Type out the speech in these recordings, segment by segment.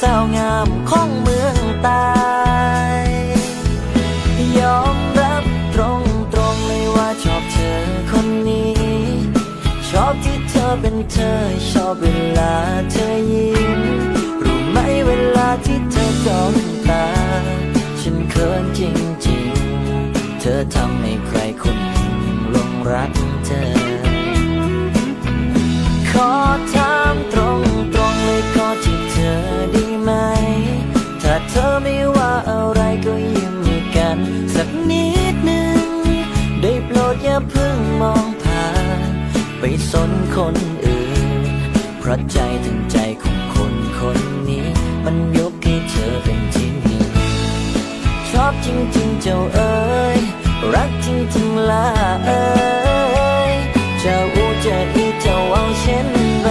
สาวงามของเมืองต้ยอมรับตรงตรงๆเลยว่าชอบเธอคนนี้ ชอบที่เธอเป็นเธอ ชอบเวลาเธอยิ้ม รู้ไหมเวลาที่เธอจ้องตา ฉันเขินจริงๆ เธอทำให้ใครคนหนึ่งลงรักเธอ ขอถาม อย่าเพิ่งมองผ่าน ไปสนคนอื่น เพราะใจถึงใจของคนคนนี้ มันยกให้เธอเป็นที่หนึ่งชอบจริงๆเจ้าเอ๋ยรักจริงๆล่ะเอ๋ยจะอูจะอีจะเอาเช่นไร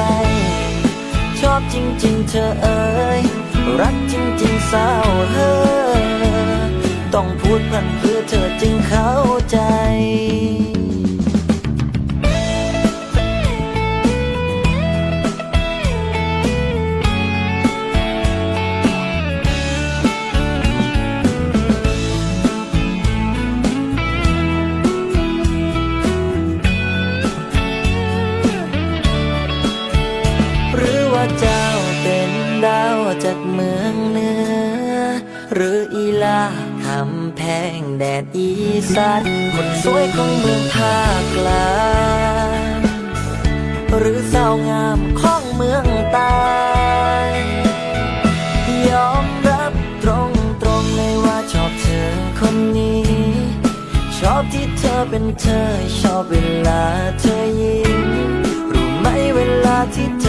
ชอบจริงๆเธอเอ๋ยรักจริงๆสาวเฮ้ยต้องพูดพันเพื่อเธอจึงเข้ จากเมืองเหนือ หรืออีลาคำแพงแดดอีสานคนสวยของเมืองภาคกลางหรือสาวงามของเมืองใต้ยอมรับตรงตรงๆเลยว่าชอบเธอคนนี้ ชอบที่เธอเป็นเธอ ชอบเวลาเธอยิ้มรู้ไหมเวลาที่เธอ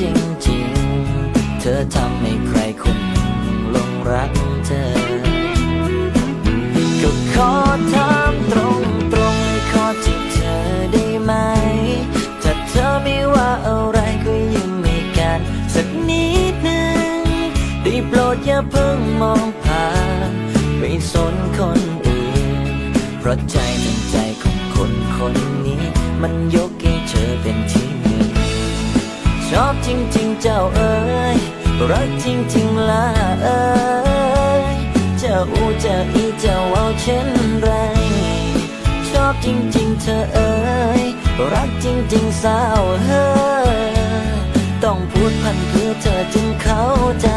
จริงๆ เธอทำให้ใครคนหลงรักเธอ ก็ขอถามตรงตรงๆขอจีบเธอได้ไหม ถ้าเธอไม่ว่าอะไรก็ยิ้มให้กัน สักนิดหนึ่งได้โปรดอย่าเพิ่งมองผ่านไปสนคนอื่น เพราะใจทั้งใจของคนคนนี้มันยก จริงๆเจ้าเอ๋ยรักจริงๆล่ะเอ๋ยเจ้าอูเจ้าอีเจ้าเอาเช่นไร ชอบจริงๆเธอเอ๋ยรักจริงๆสาวเฮ้ยต้องพูดพันเพื่อเธอจึงเข้าใจ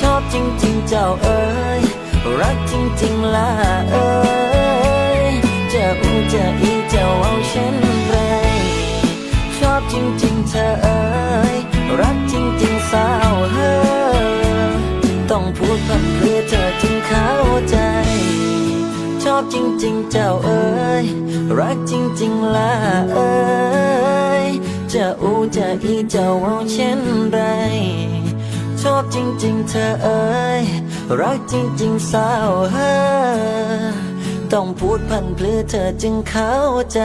ชอบจริงๆเจ้าเอ๋ยรักจริงๆล่ะเอ๋ยเจ้าอูเจ้าอีเจ้าเอาเช่นไร ชอบจริงๆเธอเอ๋ย อเธอจึงเข้าใจ ชอบจริง ๆ เจ้าเอ๋ยรักจริง ๆล่ะเอ๋ยจะอูจะอีเจะเอาเช่นไรชอบจริง ๆ เธอเอ๋ยรักจริง ๆสาวเฮ้ต้องพูดพันเพื่อเธอจึงเข้าใจ